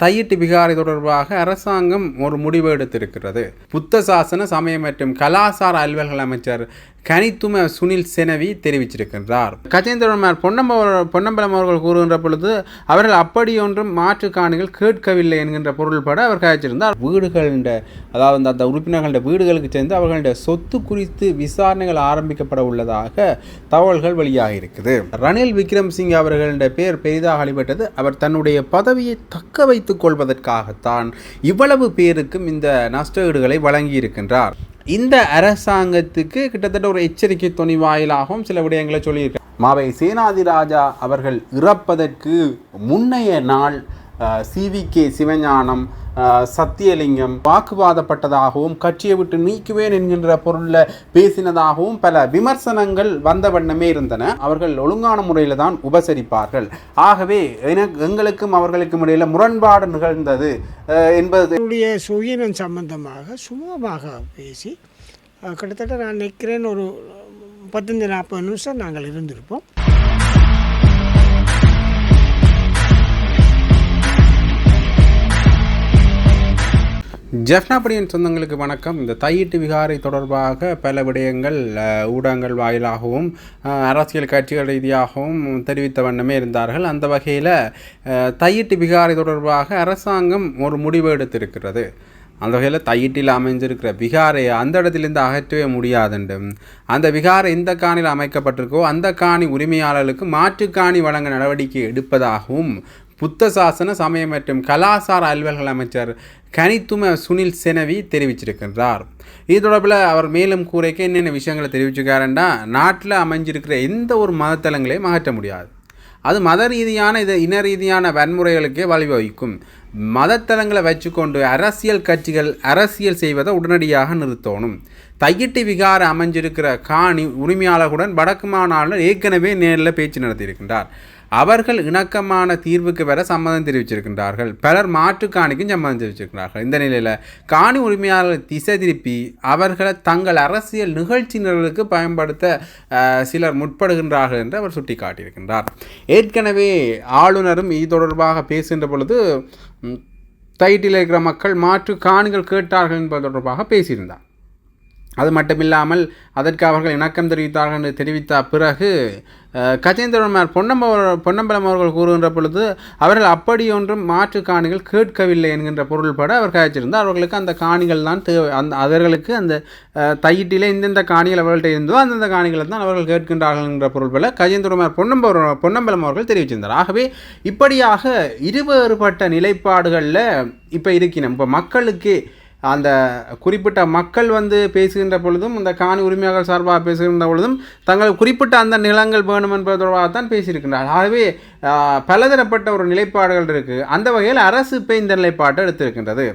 தையிட்டு விகாரை தொடர்பாக அரசாங்கம் ஒரு முடிவு எடுத்திருக்கிறது. புத்த சாசன சமயம் மற்றும் கலாசார அலுவல்கள் அமைச்சர் கனித்தும சுனில் செனவி தெரிவிச்சிருக்கின்றார் கஜேந்திரமார் பொன்னம்ப பொன்னம்பலம் அவர்கள் கூறுகின்ற பொழுது அவர்கள் அப்படியொன்றும் மாற்று காணிகள் கேட்கவில்லை என்கின்ற பொருள்பட அவர் கழிச்சிருந்தார் வீடுகளின் அதாவது அந்த- அந்த உறுப்பினர்களுடைய வீடுகளுக்கு சேர்ந்து அவர்களுடைய சொத்து குறித்து விசாரணைகள் ஆரம்பிக்கப்பட உள்ளதாக தகவல்கள் வெளியாக இருக்குது ரணில் விக்ரம்சிங் அவர்களுடைய பெயர் பெரிதாக அடிபட்டது அவர் தன்னுடைய பதவியை தக்க வைத்துக் கொள்வதற்காகத்தான் இவ்வளவு பேருக்கும் இந்த நஷ்டஈடுகளை வழங்கியிருக்கின்றார். இந்த அரசாங்கத்துக்கு கிட்டத்தட்ட ஒரு எச்சரிக்கை துணி வாயிலாகவும் சில விடயங்களை சொல்லியிருக்காங்க. மாவை சேனாதிராஜா அவர்கள் இறப்பதற்கு முன்னைய நாள் C V K Sivagnanam Sathiyalingam வாக்குவாதப்பட்டதாகவும் கட்சியை விட்டு நீக்குவேன் என்கின்ற பொருளில் பேசினதாகவும் பல விமர்சனங்கள் வந்த வண்ணமே இருந்தன. அவர்கள் ஒழுங்கான முறையில் தான் உபசரிப்பார்கள். ஆகவே எனக்கு எங்களுக்கும் அவர்களுக்கும் இடையில முரண்பாடு நிகழ்ந்தது என்பது சுயினம் சம்பந்தமாக சுமூகமாக பேசி கிட்டத்தட்ட நான் நிற்கிறேன் ஒரு பத்தஞ்சு நாற்பது நிமிஷம் நாங்கள் இருந்திருப்போம். ஜெஃப்னாபடியின் சொந்தங்களுக்கு வணக்கம். இந்த தையிட்டு விகாரை தொடர்பாக பல விடயங்கள் ஊடகங்கள் வாயிலாகவும் அரசியல் கட்சிகள் ரீதியாகவும் தெரிவித்த வண்ணமே இருந்தார்கள். அந்த வகையில் தையிட்டு விகாரை தொடர்பாக அரசாங்கம் ஒரு முடிவு எடுத்திருக்கிறது. அந்த வகையில் தையிட்டில் அமைஞ்சிருக்கிற விகாரை அந்த இடத்திலிருந்து அகற்றவே முடியாதுண்டு. அந்த விகாரை எந்த காணியில் அமைக்கப்பட்டிருக்கோ அந்த காணி உரிமையாளர்களுக்கு மாற்று காணி வழங்க நடவடிக்கை எடுப்பதாகவும் புத்த சாசன சமய மற்றும் கலாசார அலுவல்கள் அமைச்சர் கனித்தும சுனில் செனவி தெரிவிச்சிருக்கின்றார். இது தொடர்பில் அவர் மேலும் கூறைக்கு என்னென்ன விஷயங்களை தெரிவிச்சிருக்காருன்னா நாட்டில் அமைஞ்சிருக்கிற எந்த ஒரு மதத்தலங்களையும் அகற்ற முடியாது. அது மத ரீதியான இது இன ரீதியான வன்முறைகளுக்கே வழிவகுக்கும். மதத்தலங்களை வச்சுக்கொண்டு அரசியல் கட்சிகள் அரசியல் செய்வதை உடனடியாக நிறுத்தணும். தையிட்டு விகார அமைஞ்சிருக்கிற காணி உரிமையாளர்களுடன் வடக்கு மாநாட்டில் ஏற்கனவே நேரில் பேச்சு நடத்தியிருக்கின்றார். அவர்கள் இணக்கமான தீர்வுக்கு வர சம்மதம் தெரிவிச்சிருக்கின்றார்கள். பலர் மாற்று காணிக்கும் சம்மதம் தெரிவிச்சிருக்கிறார்கள் இந்த நிலையில் காணி உரிமையாளர்கள் திசை திருப்பி அவர்களை தங்கள் அரசியல் நிகழ்ச்சி நிரலுக்கு பயன்படுத்த சிலர் முற்படுகின்றார்கள் என்று அவர் சுட்டிக்காட்டியிருக்கின்றார். ஏற்கனவே ஆளுநரும் இது தொடர்பாக பேசுகின்ற பொழுது ம், தைட்டில் இருக்கிற மக்கள் மாற்று காணிகள் கேட்டார்கள் என்பது தொடர்பாக பேசியிருந்தார். அது மட்டுமில்லாமல் அதற்கு அவர்கள் இணக்கம் தெரிவித்தார்கள் என்று தெரிவித்த பிறகு கஜேந்திரன்மார் பொன்னம்பவர் பொன்னம்ப பொன்னம்பலம் அவர்கள் கூறுகின்ற பொழுது அவர்கள் அப்படியொன்றும் மாற்று காணிகள் கேட்கவில்லை என்கின்ற பொருள்பட அவர் கழிச்சிருந்தார் அவர்களுக்கு அந்த காணிகள் தான் தேவை. அந்த அவர்களுக்கு அந்த தையிட்டிலே இந்தந்த காணிகள் அவர்கள்ட்ட இருந்தோ அந்தந்த காணிகளை தான் அவர்கள் கேட்கின்றார்கள் என்ற பொருள்பட கஜேந்திரமார் பொன்னம்ப பொன்னம்பலம் அவர்கள் தெரிவிச்சிருந்தார். ஆகவே இப்படியாக இருவேறுபட்ட நிலைப்பாடுகளில் இப்போ இருக்கணும் இப்போ மக்களுக்கு அந்த குறிப்பிட்ட மக்கள் வந்து பேசுகின்ற பொழுதும் இந்த காணி உரிமையாளர் சார்பாக பேசுகின்ற பொழுதும் தங்கள் குறிப்பிட்ட அந்த நிலங்கள் வேணும் என்பது தொடர்பாக தான் பேசியிருக்கின்றார் ஆகவே பலதரப்பட்ட ஒரு நிலைப்பாடுகள் இருக்குது அந்த வகையில் அரசு இப்போ இந்த நிலைப்பாட்டை எடுத்திருக்கின்றது.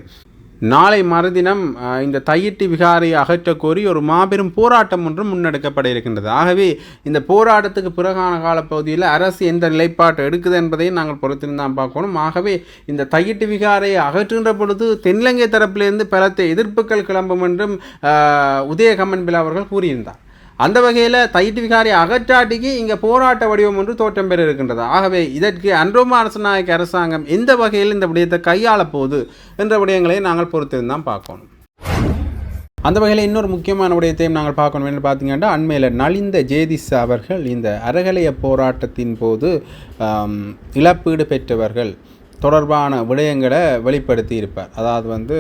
நாளை மறுதினம் இந்த தையிட்டி விகாரை அகற்றக் கோரி ஒரு மாபெரும் போராட்டம் ஒன்று முன்னெடுக்கப்பட இருக்கின்றது. ஆகவே இந்த போராட்டத்துக்கு பிறகான காலப்பகுதியில் அரசு எந்த நிலைப்பாட்டை எடுக்குது என்பதையும் நாங்கள் பொறுத்திருந்தான் பார்க்கணும். ஆகவே இந்த தையிட்டு விகாரை அகற்றுகின்ற பொழுது தென்னிலங்கை தரப்பிலிருந்து பலத்த எதிர்ப்புகள் கிளம்பும் என்றும் உதயகமன் பில் அவர்கள் கூறியிருந்தார். அந்த வகையில் தைட்டு விகாரை அகற்றாட்டிக்கு இங்கே போராட்ட வடிவம் ஒன்று தோற்றம் பெற இருக்கின்றது. ஆகவே இதற்கு அன்ரோமா அரசநாயக அரசாங்கம் எந்த வகையில் இந்த விடயத்தை கையாளப் போகுது என்ற விடயங்களை நாங்கள் பொறுத்திருந்தான் பார்க்கணும். அந்த வகையில் இன்னொரு முக்கியமான விடயத்தையும் நாங்கள் பார்க்கணும். என்று பார்த்தீங்கன்னா அண்மையில் நலிந்த ஜேதிஸ் அவர்கள் இந்த அறகலைய போராட்டத்தின் போது இழப்பீடு பெற்றவர்கள் தொடர்பான விடயங்களை வெளிப்படுத்தி இருப்பார் அதாவது வந்து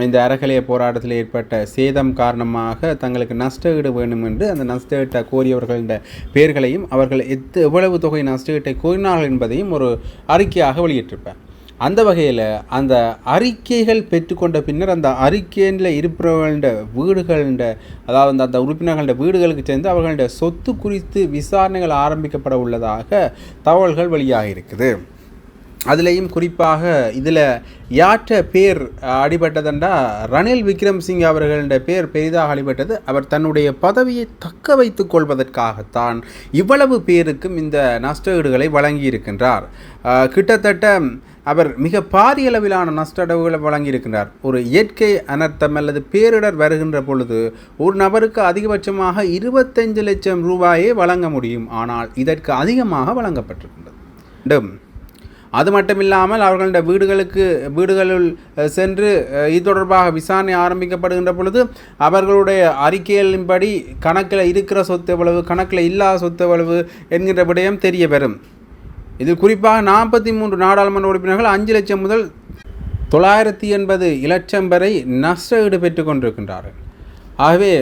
இந்த அறகலைய போராட்டத்தில் ஏற்பட்ட சேதம் காரணமாக தங்களுக்கு நஷ்டஈடு வேணும் என்று அந்த நஷ்டஈட்டை கோரியவர்களின் பெயர்களையும் அவர்கள் எத்து எவ்வளவு தொகை நஷ்டஈட்டை கோரினார்கள் என்பதையும் ஒரு அறிக்கையாக வெளியிட்டிருப்பேன். அந்த வகையில் அந்த அறிக்கைகள் பெற்றுக்கொண்ட பின்னர் அந்த அறிக்கையில் இருப்பவர்கள வீடுகள அதாவது அந்த- அந்த உறுப்பினர்கள வீடுகளுக்கு சேர்ந்து அவர்களுடைய சொத்து குறித்து விசாரணைகள் ஆரம்பிக்கப்பட உள்ளதாக தகவல்கள் வெளியாக இருக்குது அதுலேயும் குறிப்பாக இதில் யாற்ற பேர் அடிபட்டதென்றா ரணில் விக்ரம்சிங் அவர்களின் பேர் பெரிதாக அடிபட்டது. அவர் தன்னுடைய பதவியை தக்க வைத்து கொள்வதற்காகத்தான் இவ்வளவு பேருக்கும் இந்த நஷ்டஈடுகளை வழங்கியிருக்கின்றார். கிட்டத்தட்ட அவர் மிக பாரிய அளவிலான நஷ்டடவுகளை வழங்கியிருக்கின்றார். ஒரு இயற்கை அனர்த்தம் அல்லது பேரிடர் வருகின்ற பொழுது ஒரு நபருக்கு அதிகபட்சமாக இருபத்தஞ்சு லட்சம் ரூபாயே வழங்க முடியும். ஆனால் இதற்கு அதிகமாக வழங்கப்பட்டிருக்கின்றது. அது மட்டும் இல்லாமல் அவர்களுடைய வீடுகளுக்கு வீடுகளில் சென்று இது தொடர்பாக விசாரணை ஆரம்பிக்கப்படுகின்ற பொழுது அவர்களுடைய அறிக்கைகளின்படி கணக்கில் இருக்கிற சொத்து எவ்வளவு கணக்கில் இல்லாத சொத்து எவ்வளவு என்கின்ற விடயம் தெரிய வரும் இதில் குறிப்பாக நாற்பத்தி மூன்று நாடாளுமன்ற உறுப்பினர்கள் அஞ்சு லட்சம் முதல் தொள்ளாயிரத்தி எண்பது இலட்சம் வரை நஷ்ட ஈடு பெற்று கொண்டிருக்கின்றார்கள். ஆகவே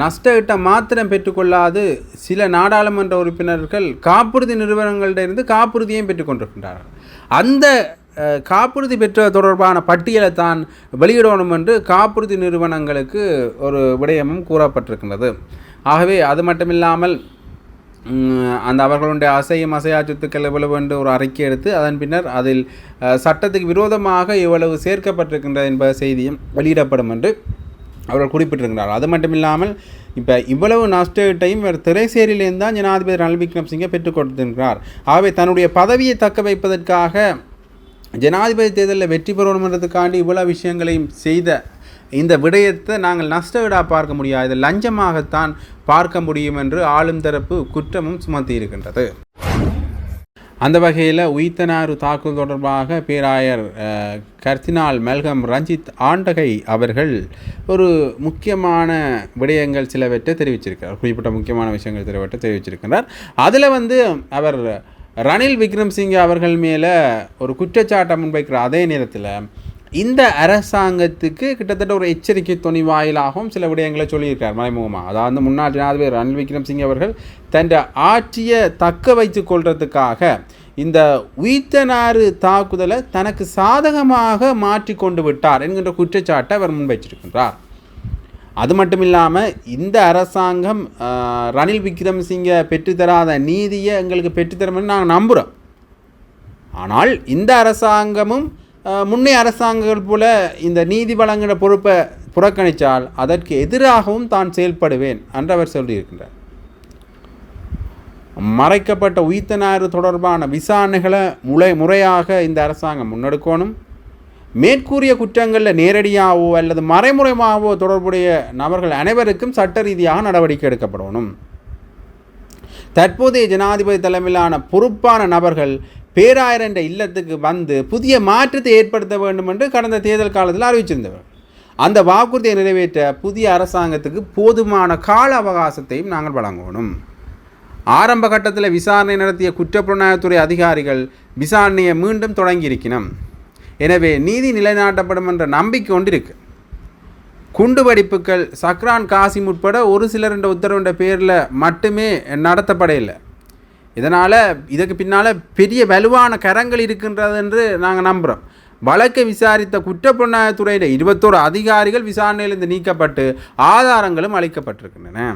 நஷ்ட ஈட்டை மாத்திரம் பெற்றுக்கொள்ளாது சில நாடாளுமன்ற உறுப்பினர்கள் காப்புறுதி நிறுவனங்களிடமிருந்து காப்புறுதியையும் பெற்றுக்கொண்டிருக்கின்றார்கள் அந்த காப்புறுதி பெற்ற தொடர்பான பட்டியலை தான் வெளியிடணும் என்று காப்புறுதி நிறுவனங்களுக்கு ஒரு விடயமும் கூறப்பட்டிருக்கின்றது. ஆகவே அது மட்டுமில்லாமல் அந்த அவர்களுடைய அசையும் அசையா சொத்துக்கள் எவ்வளவு என்று ஒரு அறிக்கை எடுத்து அதன் பின்னர் அதில் சட்டத்துக்கு விரோதமாக இவ்வளவு சேர்க்கப்பட்டிருக்கின்றது என்ப செய்தியும் வெளியிடப்படும் என்று அவர்கள் குறிப்பிட்டிருக்கிறார் அது மட்டுமில்லாமல் இப்போ இவ்வளவு நஷ்டத்தையும் திரைசேரியிலேருந்து தான் ஜனாதிபதி ரணில் விக்ரமசிங்கே பெற்றுக் கொடுத்திருக்கிறார். ஆகவே தன்னுடைய பதவியை தக்க வைப்பதற்காக ஜனாதிபதி தேர்தலில் வெற்றி பெறணுன்றதுக்காண்டி இவ்வளவு விஷயங்களையும் செய்த இந்த விடயத்தை நாங்கள் நஷ்ட பார்க்க முடியாது. லஞ்சமாகத்தான் பார்க்க முடியும் என்று ஆளும் தரப்பு குற்றமும் சுமத்தியிருக்கின்றது. அந்த வகையில் உயித்தனாறு தாக்குதல் தொடர்பாக பேராயர் கர்தினால் மெல்கம் ரஞ்சித் ஆண்டகை அவர்கள் ஒரு முக்கியமான விடயங்கள் சிலவற்றை தெரிவிச்சிருக்கிறார். குறிப்பிட்ட முக்கியமான விஷயங்கள் சிலவற்றை தெரிவிச்சிருக்கிறார் அதில் வந்து அவர் ரணில் விக்ரம்சிங்கே அவர்கள் மேலே ஒரு குற்றச்சாட்டை முன்வைக்கிற அதே நேரத்தில் இந்த அரசாங்கத்துக்கு கிட்டத்தட்ட ஒரு எச்சரிக்கை துணி வாயிலாகவும் சில விடயங்களை சொல்லியிருக்கார் மறைமுகமாக அதாவது முன்னாள் ஜனாதிபதி ரணில் விக்ரம்சிங் அவர்கள் தன் ஆட்சியை தக்க வைத்து கொள்றதுக்காக இந்த உயிர்த்தனாறு தாக்குதலை தனக்கு சாதகமாக மாற்றி கொண்டு விட்டார் என்கின்ற குற்றச்சாட்டை அவர் முன்வைச்சிருக்கின்றார் அது மட்டும் இல்லாமல் இந்த அரசாங்கம் ரணில் விக்ரம்சிங்கை பெற்றுத்தராத நீதியை எங்களுக்கு பெற்றுத்தரும்னு நாங்கள் நம்புகிறோம் ஆனால் இந்த அரசாங்கமும் முன்னைய அரசாங்கங்கள் போல இந்த நீதி வழங்குகிற பொறுப்பை புறக்கணித்தால் அதற்கு எதிராகவும் தான் செயல்படுவேன் என்று அவர் சொல்லியிருக்கின்றார். மறைக்கப்பட்ட உயிர்த்தனாறு தொடர்பான விசாரணைகளை முறை முறையாக இந்த அரசாங்கம் முன்னெடுக்கணும். மேற்கூறிய குற்றங்களில் நேரடியாகவோ அல்லது மறைமுறையாகவோ தொடர்புடைய நபர்கள் அனைவருக்கும் சட்ட ரீதியாக நடவடிக்கை எடுக்கப்படணும். தற்போதைய ஜனாதிபதி தலைமையிலான பொறுப்பான நபர்கள் பேராயர் என்ற இல்லத்துக்கு வந்து புதிய மாற்றத்தை ஏற்படுத்த வேண்டும் என்று கடந்த தேர்தல் காலத்தில் அறிவிச்சிருந்தவர். அந்த வாக்குறுதியை நிறைவேற்ற புதிய அரசாங்கத்துக்கு போதுமான கால அவகாசத்தையும் நாங்கள் வழங்கணும். ஆரம்ப கட்டத்தில் விசாரணை நடத்திய குற்றப்புலனாய்வுத்துறை அதிகாரிகள் விசாரணையை மீண்டும் தொடங்கியிருக்கணும். எனவே நீதி நிலைநாட்டப்படும் என்ற நம்பிக்கை ஒன்றிருக்கு. குண்டு வெடிப்புகள் சக்ரான் காசிம் உட்பட ஒரு சிலர் என்ற உத்தரவுன்ற பேரில் மட்டுமே நடத்தப்படையில்லை இதனால் இதுக்கு பின்னால் பெரிய வலுவான கரங்கள் இருக்கின்றது என்று நாங்கள் நம்புகிறோம் வழக்கை விசாரித்த குற்றப்புலனாய்வுத்துறையில் இருபத்தோரு அதிகாரிகள் விசாரணையிலிருந்து நீக்கப்பட்டு ஆதாரங்களும் அளிக்கப்பட்டிருக்கின்றன.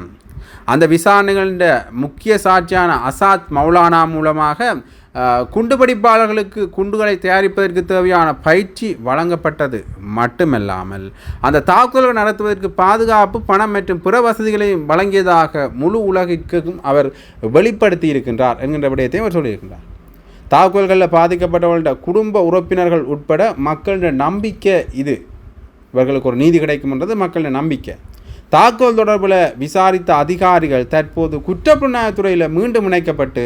அந்த விசாரணைகளின் முக்கிய சாட்சியான அசாத் மௌலானா மூலமாக குண்டுபிடிப்பாளர்களுக்கு குண்டுகளை தயாரிப்பதற்கு தேவையான பயிற்சி வழங்கப்பட்டது மட்டுமல்லாமல் அந்த தாக்குதல்கள் நடத்துவதற்கு பாதுகாப்பு பணம் மற்றும் பிற வசதிகளையும் வழங்கியதாக முழு உலகிற்கும் அவர் வெளிப்படுத்தி இருக்கின்றார் என்கின்ற விடயத்தையும் அவர் சொல்லியிருக்கின்றார். தாக்குதல்களில் பாதிக்கப்பட்டவர்களோட குடும்ப உறுப்பினர்கள் உட்பட மக்களின் நம்பிக்கை இது. இவர்களுக்கு ஒரு நீதி கிடைக்கும்ன்றது மக்களின் நம்பிக்கை. தாக்குதல் தொடர்பில் விசாரித்த அதிகாரிகள் தற்போது குற்றப்புலனாய்வுத்துறையில் மீண்டும் இணைக்கப்பட்டு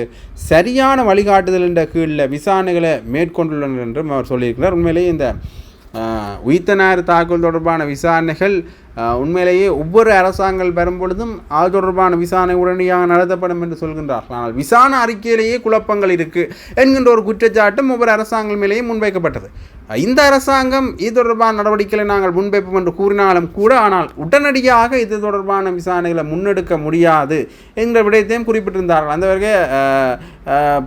சரியான வழிகாட்டுதல் என்ற கீழில் விசாரணைகளை மேற்கொண்டுள்ளனர் என்றும் அவர் சொல்லியிருக்கிறார். உண்மையிலேயே இந்த உயிர்த்த தாக்குதல் தொடர்பான விசாரணைகள் உண்மையிலேயே ஒவ்வொரு அரசாங்கங்கள் பெறும் பொழுதும் அது தொடர்பான விசாரணை உடனடியாக நடத்தப்படும் என்று சொல்கின்றார்கள். ஆனால் விசாரணை அறிக்கையிலேயே குழப்பங்கள் இருக்குது என்கின்ற ஒரு குற்றச்சாட்டும் ஒவ்வொரு அரசாங்கம் மேலேயும் முன்வைக்கப்பட்டது. இந்த அரசாங்கம் இது தொடர்பான நடவடிக்கைகளை நாங்கள் முன்வைப்போம் என்று கூறினாலும் கூட ஆனால் உடனடியாக இது தொடர்பான விசாரணைகளை முன்னெடுக்க முடியாது என்கிற விடயத்தையும் குறிப்பிட்டிருந்தார்கள். அந்த வகையில்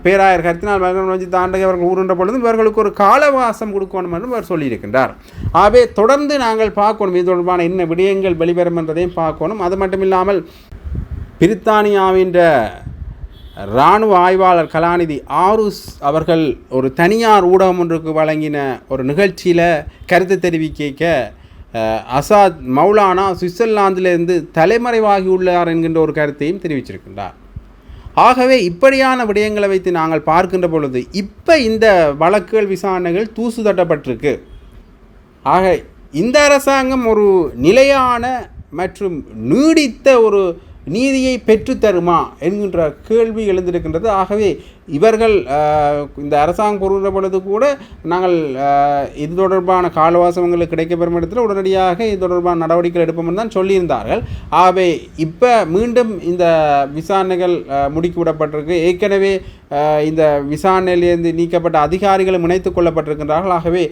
பேராயர் கருத்தினால் மகன் வஞ்சி தாண்டகை அவர்கள் ஊருன்ற பொழுதும் இவர்களுக்கு ஒரு காலவாசம் கொடுக்கணும் என்று அவர் சொல்லியிருக்கின்றார். ஆகவே தொடர்ந்து நாங்கள் பார்க்கணும் இது தொடர்பான என்ன விடயங்கள் வெளிவரும் என்றதையும் பார்க்கணும். அது மட்டும் இல்லாமல் பிரித்தானியாவின் இராணுவ ஆய்வாளர் கலாநிதி ஆருஸ் அவர்கள் ஒரு தனியார் ஊடகம் ஒன்றுக்கு வழங்கின ஒரு நிகழ்ச்சியில் கருத்து தெரிவிக்க அசாத் மௌலானா சுவிட்சர்லாந்திலிருந்து தலைமறைவாகி உள்ளார் என்கின்ற ஒரு கருத்தையும் தெரிவிச்சிருக்கின்றார். ஆகவே இப்படியான விடயங்களை வைத்து நாங்கள் பார்க்கின்ற பொழுது இப்போ இந்த வழக்குகள் விசாரணைகள் தூசு தட்டப்பட்டிருக்கு. ஆக இந்த அரசாங்கம் ஒரு நிலையான மற்றும் நீடித்த ஒரு நீதியை பெற்றுத்தருமா என்கின்ற கேள்வி எழுந்திருக்கின்றது. ஆகவே இவர்கள் இந்த அரசாங்கம் கூறுகிற பொழுது கூட நாங்கள் இது தொடர்பான காலவாசவங்களுக்கு கிடைக்கப்பெறும் இடத்துல உடனடியாக இது தொடர்பான நடவடிக்கைகள் எடுப்போம்னு தான் சொல்லியிருந்தார்கள். ஆகவே இப்போ மீண்டும் இந்த விசாரணைகள் முடுக்கி விடப்பட்டிருக்கு. ஏற்கனவே இந்த விசாரணையிலிருந்து நீக்கப்பட்ட அதிகாரிகளும் இணைத்துக் கொள்ளப்பட்டிருக்கின்றார்கள். ஆகவே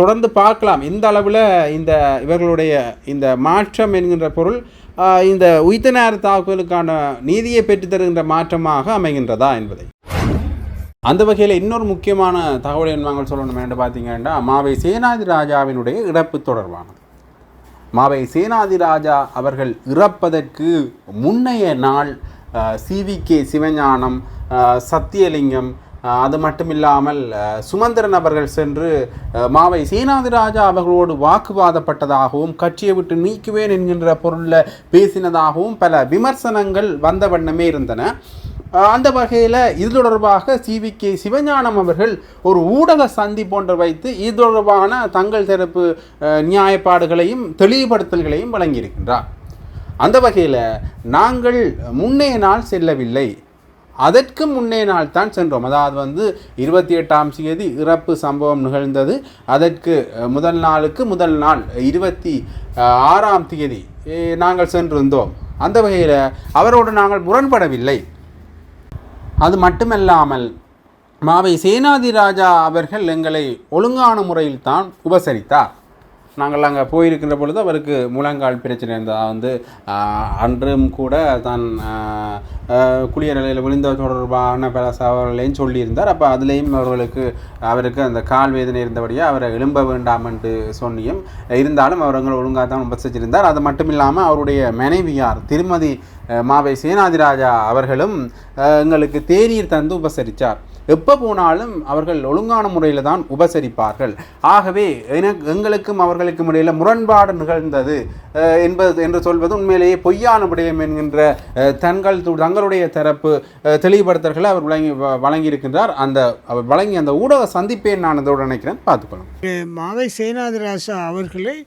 தொடர்ந்து பார்க்கலாம். இந்த அளவில் இந்த இவர்களுடைய இந்த மாற்றம் என்கின்ற பொருள் இந்த உயிர்த்த நேர தாக்குதலுக்கான நீதியை பெற்றுத்தருகின்ற மாற்றமாக அமைகின்றதா என்பதை. அந்த வகையில் இன்னொரு முக்கியமான தகவல் என்ன நாங்கள் சொல்லணும் என்று பார்த்தீங்கன்னா மாவை சேனாதி ராஜாவினுடைய இறப்பு தொடர்பானது. மாவை சேனாதி ராஜா அவர்கள் இறப்பதற்கு முன்னைய நாள் சிவி கே சிவஞானம் சத்தியலிங்கம் அது மட்டும் இல்லாமல் சுமந்திரன் அவர்கள் சென்று மாவை சேனாதி ராஜா அவர்களோடு வாக்குவாதப்பட்டதாகவும் கட்சியை விட்டு நீக்குவேன் என்கின்ற பொருளில் பேசினதாகவும் பல விமர்சனங்கள் வந்த வண்ணமே இருந்தன. அந்த வகையில் இது தொடர்பாக சிவி கே சிவஞானம் அவர்கள் ஒரு ஊடக சந்தி போன்ற வைத்து இது தொடர்பான தங்கள் தரப்பு நியாயப்பாடுகளையும் தெளிவுபடுத்தல்களையும் வழங்கியிருக்கின்றார். அந்த வகையில் நாங்கள் முன்னைய நாள் செல்லவில்லை. அதற்கு முன்னே நாள் தான் சென்றோம். அதாவது வந்து இருபத்தி எட்டாம் தேதி இறப்பு சம்பவம் நிகழ்ந்தது. அதற்கு முதல் நாளுக்கு முதல் நாள் இருபத்தி ஆறாம் தேதி நாங்கள் சென்றிருந்தோம். அந்த வகையில் அவரோடு நாங்கள் முரண்படவில்லை. அது மட்டுமல்லாமல் மாவை சேனாதி ராஜா அவர்கள் எங்களை ஒழுங்கான முறையில் தான் உபசரித்தார். நாங்கள் அங்கே போயிருக்கின்ற பொழுது அவருக்கு முழங்கால் பிரச்சனை இருந்தது. வந்து அன்றும் கூட தான் ஆஹ், குளிய நிலையில் விழுந்த தொடர்பான பல சவால்களையும் சொல்லியிருந்தார். அப்போ அதுலேயும் அவர்களுக்கு அவருக்கு அந்த கால் வேதனை இருந்தபடியாக அவரை எழும்ப வேண்டாம் என்று சொன்னியும் இருந்தாலும் அவர் எங்களை ஒழுங்காக தான் உபசிச்சிருந்தார் அது மட்டும் இல்லாமல் அவருடைய மனைவியார் திருமதி மாவை சேனாதிராஜா அவர்களும் எங்களுக்கு தேநீர் தந்து உபசரித்தார் எப்போ போனாலும் அவர்கள் ஒழுங்கான முறையில் தான் உபசரிப்பார்கள். ஆகவே எனக்கு எங்களுக்கும் அவர்களுக்கும் இடையில் முரண்பாடு நிகழ்ந்தது. என்பது என்று சொல்வது உண்மையிலேயே பொய்யான விடயம் என்கின்ற தங்கள் தங்களுடைய தரப்பு தெளிவுபடுத்தல்களை அவர் வழங்கி வ- வழங்கியிருக்கின்றார். அந்த அவர் வழங்கி அந்த ஊடக சந்திப்பை நான் இதோடு நினைக்கிறேன். பார்த்துக்கணும் மாவை சேனாதிராசா அவர்களை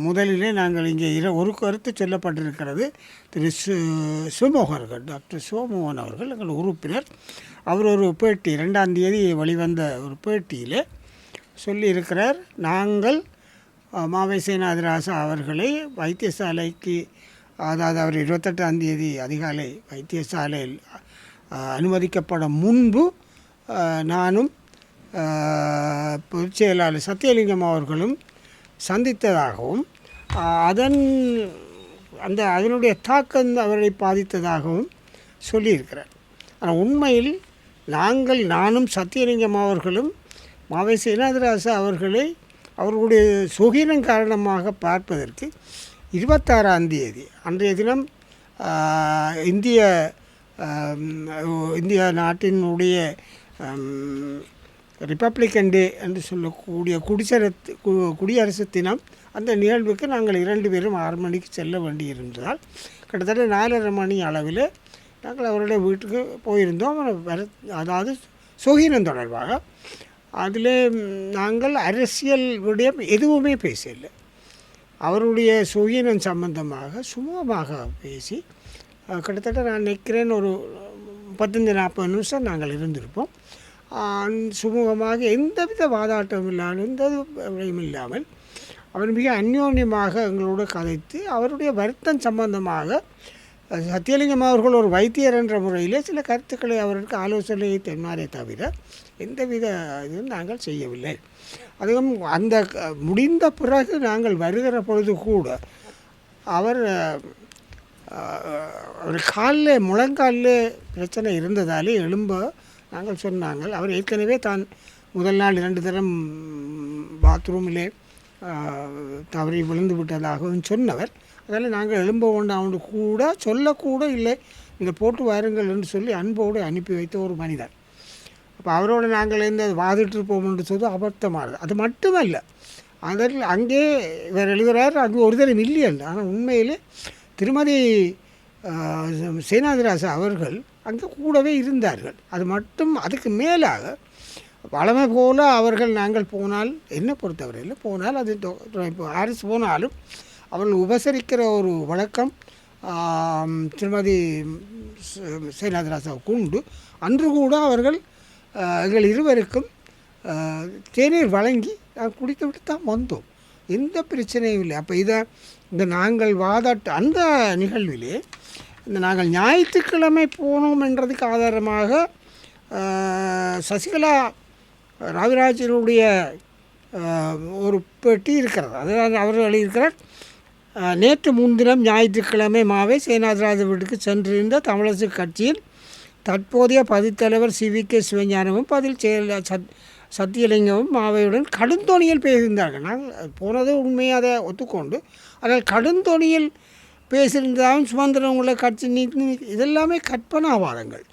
முதலிலே நாங்கள் இங்கே இர ஒரு கருத்து சொல்லப்பட்டிருக்கிறது. திரு சு சிவமோகன் டாக்டர் சிவமோகன் அவர்கள் எங்கள் உறுப்பினர். அவர் ஒரு பேட்டி ரெண்டாம் தேதி வெளிவந்த ஒரு பேட்டியில் சொல்லியிருக்கிறார். நாங்கள் ஆஹ், மாவை சேனாதிராசா அவர்களை வைத்தியசாலைக்கு அதாவது அவர் இருபத்தெட்டாம் தேதி அதிகாலை வைத்தியசாலையில் அனுமதிக்கப்பட முன்பு நானும் பொதுச் செயலாளர் சத்தியலிங்கம் அவர்களும் சந்தித்ததாகவும் அதன் அந்த அதனுடைய தாக்கம் அவரை பாதித்ததாகவும் சொல்லியிருக்கிறார். ஆனால் உண்மையில் நாங்கள் நானும் சத்தியலிங்கம் அவர்களும் மாவை சேனாதிராசா அவர்களை அவர்களுடைய சுகீனம் காரணமாக பார்ப்பதற்கு இருபத்தாறாம் தேதி அன்றைய தினம் இந்திய இந்திய நாட்டினுடைய ரிப்பப்ளிக்கன் டே என்று சொல்லக்கூடிய குடிசரத்து குடியரசு தினம் அந்த நிகழ்வுக்கு நாங்கள் இரண்டு பேரும் ஆறு மணிக்கு செல்ல வேண்டியிருந்ததால் கிட்டத்தட்ட நாலரை மணி அளவில் நாங்கள் அவருடைய வீட்டுக்கு போயிருந்தோம். வர அதாவது சுகீனம் தொடர்பாக. அதில் நாங்கள் அரசியல் விடயம் எதுவுமே பேசலை அவருடைய சுகீனம் சம்பந்தமாக சுமூகமாக பேசி கிட்டத்தட்ட நான் நிற்கிறேன்னு ஒரு முப்பத்தஞ்சு நாற்பது நிமிஷம் நாங்கள் இருந்திருப்போம். சுமூகமாக எந்தவித வாதாட்டமும் இல்லாமல் எந்த விடயம் இல்லாமல் அவர் மிக அந்யோன்யமாக எங்களோடு கதைத்து அவருடைய வருத்தம் சம்பந்தமாக சத்தியலிங்கம் அவர்கள் ஒரு வைத்தியர் என்ற முறையிலே சில கருத்துக்களை அவருக்கு ஆலோசனையை தென்னாரே தவிர எந்தவித இதுவும் நாங்கள் செய்யவில்லை. அதுவும் அந்த முடிந்த பிறகு நாங்கள் வருகிற பொழுது கூட அவர் அவர் காலில் முழங்காலில் பிரச்சனை இருந்ததாலே எலும்ப நாங்கள் சொன்னாங்க அவர் ஏற்கனவே தான் முதல் நாள் இரண்டு தரம் பாத்ரூமிலே தவறி விழுந்து விட்டதாகவும் சொன்னவர். அதனால் நாங்கள் எழும்ப வேண்டாம் கூட சொல்லக்கூட இல்லை. இங்கே போட்டு வாருங்கள் என்று சொல்லி அன்போடு அனுப்பி வைத்த ஒரு மனிதர். அப்போ அவரோடு நாங்கள் இந்த வாதிட்டு இருப்போம் என்று சொல்லி அபத்தமானது. அது மட்டுமல்ல அதில் அங்கே இவர் எழுதுகிறார் அங்கே ஒரு தரம் இல்லையல்ல. ஆனால் உண்மையிலே திருமதி சேனாதிராசா அவர்கள் அங்கே கூடவே இருந்தார்கள். அது மட்டும் அதுக்கு மேலாக வளமை போல அவர்கள் நாங்கள் போனால் என்னை பொறுத்தவரையில் போனால் அது இப்போ ஹாரிஸ் போனாலும் அவர்கள் உபசரிக்கிற ஒரு வழக்கம் திருமதி சேனாதிராசாவை கொண்டு அன்று கூட அவர்கள் எங்கள் இருவருக்கும் தேநீர் வழங்கி நாங்கள் குடித்து விட்டு தான் வந்தோம். எந்த பிரச்சனையும் இல்லை. அப்போ இதை இந்த நாங்கள் வாதாட்ட அந்த நிகழ்விலே இந்த நாங்கள் ஞாயிற்றுக்கிழமை போனோம் என்றதுக்கு ஆதாரமாக சசிகலா ராவிராஜனுடைய ஒரு பெட்டி இருக்கிறது. அதாவது அவர் எழுதியிருக்கிறார் நேற்று முன்தினம் ஞாயிற்றுக்கிழமை மாவை சேனாதிராஜ வீட்டுக்கு சென்றிருந்த தமிழரசு கட்சியின் தற்போதைய பதித்தலைவர் சி. வி. கே. சிவஞானமும் பதில் செயல் சத் சத்தியலிங்கமும் மாவையுடன் கடுந்தோணியில் பேசியிருந்தார்கள். நாங்கள் போனது உண்மையாக அதை ஒத்துக்கொண்டு ஆனால் கடுந்தோணியில் பேசியிருந்தாலும் சுமந்திரவங்களை உள்ள கட்சி நீதி இதெல்லாமே கற்பனாவாதங்கள்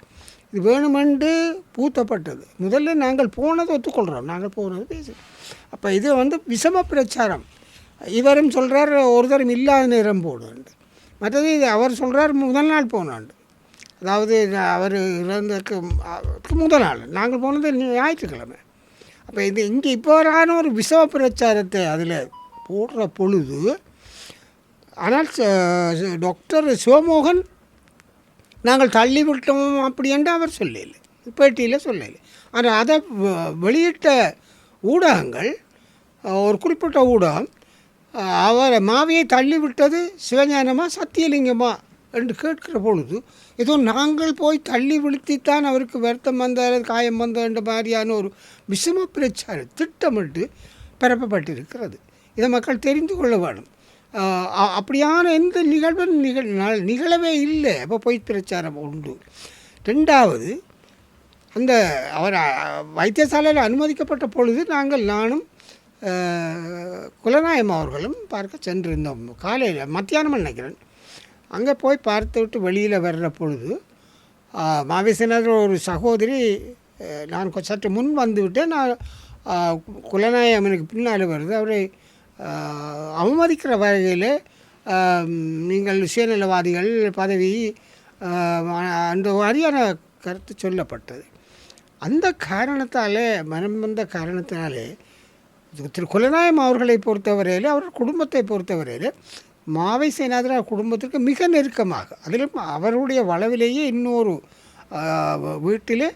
இது வேணுமென்று பூத்தப்பட்டது. முதல்ல நாங்கள் போனதை ஒத்துக்கொள்கிறோம் நாங்கள் போனது பேசி. அப்போ இது வந்து விஷம பிரச்சாரம். இவரும் சொல்கிறார் ஒரு தரம் இல்லாத நேரம் போடுண்டு மற்றது இது அவர் சொல்கிறார் முதல் நாள் போனாண்டு அதாவது அவர் இறந்ததுக்கு முதல் நாள். நாங்கள் போனது ஞாயிற்றுக்கிழமை. அப்போ இது இங்கே இப்போ வரான ஒரு விஷம பிரச்சாரத்தை அதில் போடுற பொழுது ஆனால் டாக்டர் சிவமோகன் நாங்கள் தள்ளிவிட்டோம் அப்படி என்று அவர் சொல்லலை. பேட்டியில் சொல்லலை. ஆனால் அதை வெளியிட்ட ஊடகங்கள் ஒரு குறிப்பிட்ட ஊடகம் அவரை மாவியை தள்ளிவிட்டது சிவஞானமா சத்தியலிங்கமா என்று கேட்கிற பொழுது ஏதோ நாங்கள் போய் தள்ளி விழுத்தித்தான் அவருக்கு வருத்தம் வந்த காயம் வந்த என்ற மாதிரியான ஒரு விஷம பிரச்சாரம் திட்டமிட்டு பரப்பப்பட்டிருக்கிறது. இதை மக்கள் தெரிந்து கொள்ள வேணும் அப்படியான எந்த நிகழ்வும் நிகழ் நிகழவே இல்லை. அப்போ பொய் பிரச்சாரம் உண்டு. ரெண்டாவது அந்த அவர் வைத்தியசாலையில் அனுமதிக்கப்பட்ட பொழுது நாங்கள் நானும் குலநாயம் அவர்களும் பார்க்க சென்றிருந்தோம். காலையில் மத்தியானம் நினைக்கிறேன். அங்கே போய் பார்த்து விட்டு வெளியில் வர்ற பொழுது மாவேசனர் ஒரு சகோதரி நான் சற்று முன் வந்துவிட்டேன். நான் ஆஹ், குலநாயம் எனக்கு பின்னால் வருது. அவரை அவமதிக்கிற வகையில் நீங்கள் சுயநலவாதிகள் பதவி அந்த மாதிரியான கருத்து சொல்லப்பட்டது. அந்த காரணத்தாலே மனம் வந்த காரணத்தினாலே திரு குலநாயம் அவர்களை பொறுத்தவரையில் அவர் குடும்பத்தை பொறுத்தவரையில் மாவை சேனாதிரார் குடும்பத்திற்கு மிக நெருக்கமாக அதிலும் அவருடைய வளவிலேயே இன்னொரு வீட்டிலே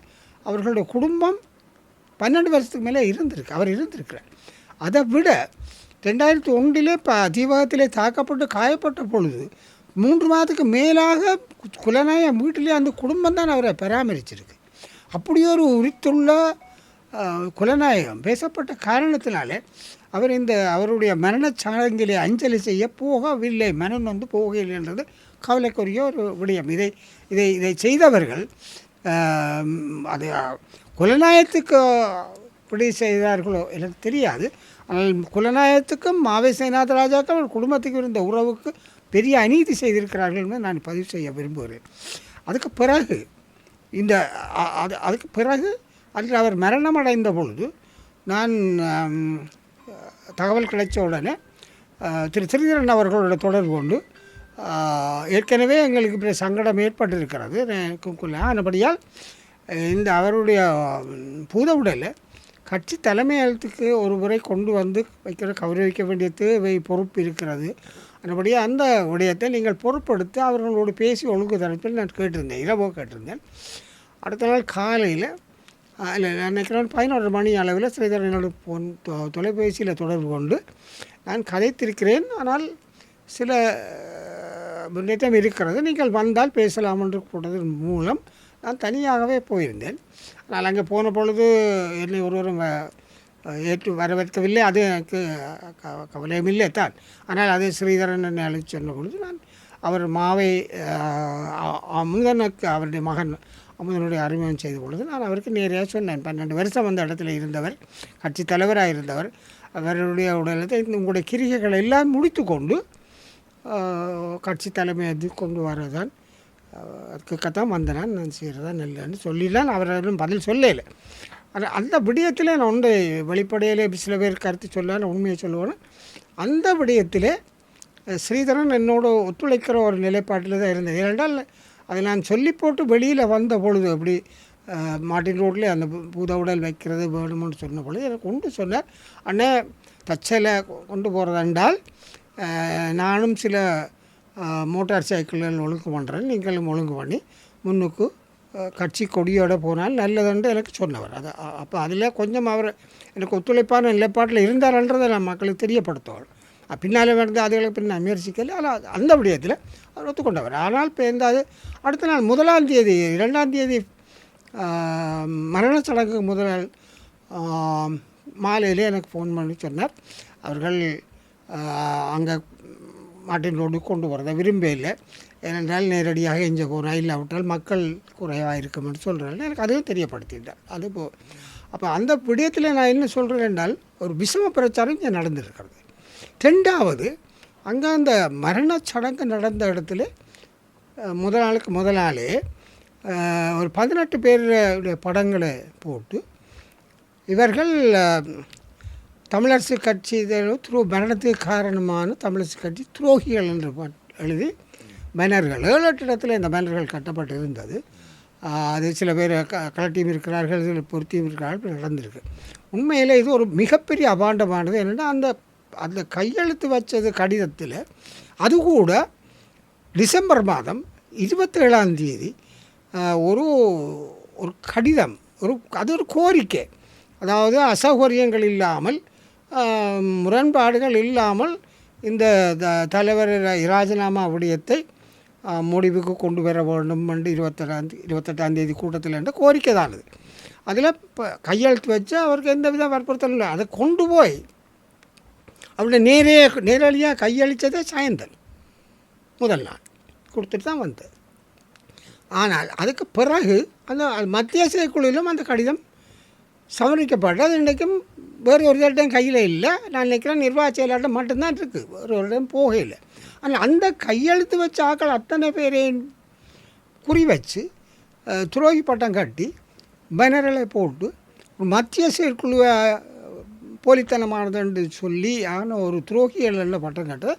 அவர்களுடைய குடும்பம் பன்னெண்டு வருஷத்துக்கு மேலே இருந்திருக்கு அவர் இருந்திருக்கிறார். அதை விட ரெண்டாயிரத்தி ஒன்றிலே இப்போ தீபகத்திலே தாக்கப்பட்டு காயப்பட்ட பொழுது மூன்று மாதத்துக்கு மேலாக குலநாய வீட்டிலே அந்த குடும்பம் தான் அவரை பராமரிச்சிருக்கு. அப்படி ஒரு உரித்துள்ள குலநாயகம் பேசப்பட்ட காரணத்தினாலே அவர் இந்த அவருடைய மரணச்சடங்கிலே அஞ்சலி செய்ய போகவில்லை மனம் வந்து போகவில்லைன்றது கவலைக்குரிய ஒரு விடயம். இதை இதை இதை செய்தவர்கள் அது குலநாயகத்துக்கு எப்படி செய்தார்களோ எனக்கு தெரியாது. ஆனால் குலநாயகத்துக்கும் மாவை சேனாத ராஜாக்கும் அவர் குடும்பத்துக்கு இருந்த உறவுக்கு பெரிய அநீதி செய்திருக்கிறார்கள் என்று நான் பதிவு செய்ய விரும்புகிறேன். அதுக்கு பிறகு இந்த அது அதுக்கு பிறகு அதில் அவர் மரணம் அடைந்த பொழுது நான் தகவல் கிடைச்ச உடனே திரு திருதரன் அவர்களோட தொடர்பு கொண்டு ஏற்கனவே எங்களுக்கு இப்படி சங்கடம் ஏற்பட்டிருக்கிறது. எனக்கு ஆனபடியால் இந்த அவருடைய பூத உடலை கட்சி தலைமையகத்துக்கு ஒரு முறை கொண்டு வந்து வைக்கிற கௌரவிக்க வேண்டிய தேவை பொறுப்பு இருக்கிறது. அதுபடியே அந்த விடயத்தை நீங்கள் பொறுப்படுத்தி அவர்களோடு பேசி ஒழுங்கு தரப்பில் நான் கேட்டிருந்தேன். இரவோ கேட்டிருந்தேன். அடுத்த நாள் காலையில் இல்லை நான் நினைக்கிறேன் பதினொரு மணி அளவில் ஸ்ரீதரன் என்னோட பொன் தொலைபேசியில் தொடர்பு கொண்டு நான் கதைத்திருக்கிறேன். ஆனால் சில முன்னேற்றம் இருக்கிறது. நீங்கள் வந்தால் பேசலாம் என்று கூட்டதன் மூலம் நான் தனியாகவே போயிருந்தேன். ஆனால் அங்கே போன பொழுது என்னை ஒருவரும் ஏற்று வரவேற்கவில்லை. அது எனக்கு க- கவலையும் இல்லை தான். ஆனால் அது ஸ்ரீதரன் என்னை அழைத்து சொன்ன பொழுது நான் அவர் மாவை அமுதனுக்கு அவருடைய மகன் அமுதனுடைய அறிமுகம் செய்த பொழுது நான் அவருக்கு நேரடியாக சொன்னேன். பன்னெண்டு வருஷம் அந்த இடத்துல இருந்தவர் கட்சி தலைவராக இருந்தவர். அவருடைய உடலத்தை உங்களுடைய கிரிகைகளை எல்லாம் முடித்து கொண்டு ஆஹ், கட்சி தலைமையை கொண்டு வரதான் அதுக்குத்தான் வந்தேன் நான் செய்கிறதா நல்லன்னு சொல்லிடலாம். அவர் இன்னும் பதில் சொல்லலை. ஆனால் அந்த விடயத்தில் நான் உண்டு வெளிப்படையிலே சில பேர் கருத்து சொல்ல உண்மையை சொல்லுவேன் அந்த விடயத்தில் ஸ்ரீதரன் என்னோட ஒத்துழைக்கிற ஒரு நிலைப்பாட்டில் தான் இருந்தது ஏனென்றால் அதை நான் சொல்லி போட்டு வெளியில் வந்த பொழுது அப்படி மாட்டின் ரோட்டில் ரோட்லேயே அந்த பூத உடல் வைக்கிறது வேணும்னு சொன்ன பொழுது எனக்கு கொண்டு சொன்னார் அண்ணே தச்சலை கொண்டு போகிறதென்றால் நானும் சில மோட்டார் சைக்கிள்கள் ஒழுங்கு பண்ணுறேன் நீங்களும் ஒழுங்கு பண்ணி முன்னுக்கு கட்சி கொடியோட போனால் நல்லதுன்னு எனக்கு சொன்னவர். அது அப்போ அதில் கொஞ்சம் அவர் எனக்கு ஒத்துழைப்பான நிலைப்பாட்டில் இருந்தார்ன்றதை நான் மக்களுக்கு தெரியப்படுத்துவார். பின்னால் வந்து அதுகளை பின்ன முயற்சிக்கல ஆனால் அந்த விடயத்தில் அவர் ஒத்துக்கொண்டவர். ஆனால் இப்போ எந்த அது அடுத்த நாள் முதலாம் தேதி இரண்டாம் தேதி ஆஹ், சடங்கு முதல் மாலையிலே எனக்கு ஃபோன் பண்ணி சொன்னார். அவர்கள் அங்கே மாட்டின் ரோடு கொண்டு வரதை விரும்பவில்லை ஏனென்றால் நேரடியாக இங்கே போனால் இல்லாவிட்டால் மக்கள் குறைவாக இருக்கும்னு சொல்கிறாங்க எனக்கு அதுவும் தெரியப்படுத்திட்டார் அது போ அப்போ அந்த விடயத்தில் நான் என்ன சொல்கிறேன் என்றால் ஒரு விஷம பிரச்சாரம் இங்கே நடந்திருக்கிறது. ரெண்டாவது அங்கே அந்த மரணச் சடங்கு நடந்த இடத்துல முதல் நாளுக்கு முதல் நாளே ஒரு பதினெட்டு பேருடைய படங்களை போட்டு இவர்கள் தமிழரசு கட்சி துரோ மரணத்துக்கு காரணமான தமிழரசு கட்சி துரோகிகள் என்று பட்- எழுதி பேனர்கள். ஏழு எட்டு இடத்துல இந்த பேனர்கள் கட்டப்பட்டு இருந்தது. அது சில பேர் க கலட்டியும் இருக்கிறார்கள் சில பொருத்தியும் இருக்கிறார்கள் நடந்திருக்கு. உண்மையில் இது ஒரு மிகப்பெரிய அபாண்டமானது. என்னென்னா அந்த அந்த கையெழுத்து வச்சது கடிதத்தில் அது கூட டிசம்பர் மாதம் இருபத்தேழாம் தேதி ஒரு ஒரு கடிதம் ஒரு அது ஒரு கோரிக்கை. அதாவது அசௌகரியங்கள் இல்லாமல் முரண்பாடுகள் இல்லாமல் இந்த த- தலைவர் ராஜினாமா விடயத்தை முடிவுக்கு கொண்டு வர வேண்டும் என்று இருபத்தெட்டாம் இருபத்தெட்டாந்தேதி இருபத்தெட்டாம் தேதி கூட்டத்தில் என்ற கோரிக்கை தான் அது. அதில் இப்போ கையெழுத்து வச்சு அவருக்கு எந்த வித வற்புறுத்தலும் இல்லை. அதை கொண்டு போய் அவருடைய நேரே நேரடியாக கையளித்ததே சாயந்தன் முதல் நாள். கொடுத்துட்டு தான் வந்தது ஆனால் அதுக்கு பிறகு அந்த மத்திய செயற்குழுவிலும் அந்த கடிதம் சமரிக்கப்பட்டு அது இன்றைக்கும் வேறு ஒரு இடம் கையில் இல்லை. நான் நினைக்கிறேன் நிர்வாக செயலாளர் மட்டும்தான் இருக்குது வேறு ஒரு போகையில் ஆனால் அந்த கையெழுத்து வச்ச ஆக்கள் அத்தனை பேரையும் குறி வச்சு துரோகி பட்டம் கட்டி பேனரலை போட்டு ஒரு மத்திய செயற்குழுவை போலித்தனமானதுன்னு சொல்லி ஆன ஒரு துரோகிகள் பட்டம் கட்ட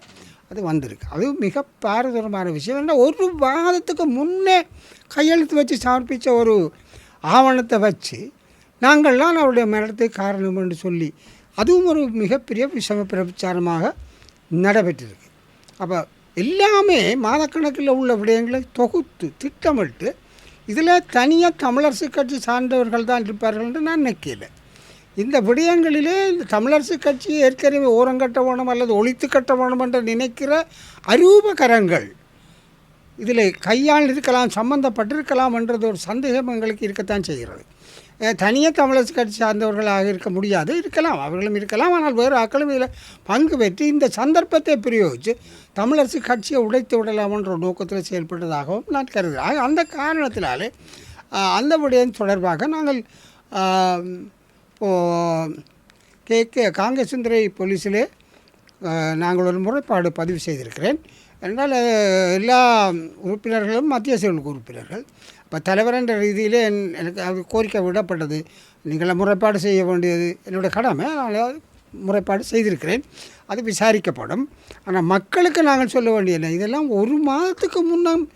அது வந்திருக்கு. அது மிக பாரதூரமான விஷயம். ஏன்னா ஒரு வாதத்துக்கு முன்னே கையெழுத்து வச்சு சமர்ப்பித்த ஒரு ஆவணத்தை வச்சு நாங்கள்லாம் அவருடைய மரணத்துக்கு காரணம் என்று சொல்லி அதுவும் ஒரு மிகப்பெரிய விஷம பிரச்சாரமாக நடைபெற்றிருக்கு. அப்போ எல்லாமே மாதக்கணக்கில் உள்ள விடயங்களை தொகுத்து திட்டமிட்டு இதில் தனியாக தமிழரசு கட்சி சார்ந்தவர்கள் தான் இருப்பார்கள் என்று நான் நினைக்கல. இந்த விடயங்களிலே இந்த தமிழரசு கட்சி ஏற்கனவே ஓரங்கட்ட வேணும் அல்லது ஒழித்து கட்ட வேணும் என்று நினைக்கிற அரூபகரங்கள் இதில் கையால் இருக்கலாம் சம்பந்தப்பட்டிருக்கலாம் என்றது ஒரு சந்தேகம் எங்களுக்கு இருக்கத்தான் செய்கிறது. தனியாக தமிழரசு கட்சி சார்ந்தவர்களாக இருக்க முடியாது. இருக்கலாம் அவர்களும் இருக்கலாம். ஆனால் வேறு ஆக்களும் இதில் பங்கு பெற்று இந்த சந்தர்ப்பத்தை பிரயோகித்து தமிழரசு கட்சியை உடைத்து விடலாம்ன்ற நோக்கத்தில் செயல்பட்டதாகவும் நான் கருதுகிறேன். ஆக அந்த காரணத்தினாலே அந்த விடயம் தொடர்பாக நாங்கள் இப்போ கே கே காங்கேசுந்தரை போலீஸிலே நாங்கள் ஒரு முறைப்பாடு பதிவு செய்திருக்கிறேன். என்றால் எல்லா உறுப்பினர்களும் மத்திய செயலுக்கு உறுப்பினர்கள் இப்போ தலைவர் என்ற ரீதியிலே என்- எனக்கு அது கோரிக்கை விடப்பட்டது. நீங்கள் முறைப்பாடு செய்ய வேண்டியது என்னுடைய கடமை. நான் முறைப்பாடு செய்திருக்கிறேன். அது விசாரிக்கப்படும். ஆனால் மக்களுக்கு நாங்கள் சொல்ல வேண்டியது இதெல்லாம் ஒரு மாதத்துக்கு முன்னே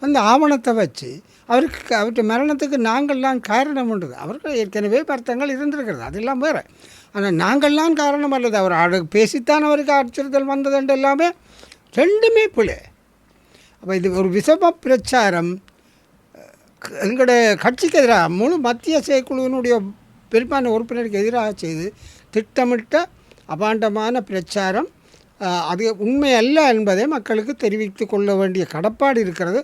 வந்து ஆவணத்தை வச்சு அவருக்கு அவருடைய மரணத்துக்கு நாங்கள்லாம் காரணம் காரணம்ன்றது அவர்கள் ஏற்கனவே வருத்தங்கள் இருந்திருக்கிறது. அதெல்லாம் வேறு. ஆனால் நாங்கள்லாம் காரணம் அல்லது அவர் ஆடு பேசித்தான் அவருக்கு அச்சுறுத்தல் வந்ததுண்டு எல்லாமே ரெண்டுமே பிள்ளை அப்போ இது ஒரு விஷம பிரச்சாரம். எங்களுடைய கட்சிக்கு எதிராக முழு மத்திய செயற்குழுவினுடைய பெரும்பான்மை உறுப்பினருக்கு எதிராக செய்து திட்டமிட்ட அபாண்டமான பிரச்சாரம் அது உண்மை அல்ல என்பதை மக்களுக்கு தெரிவித்து கொள்ள வேண்டிய கடப்பாடு இருக்கிறது.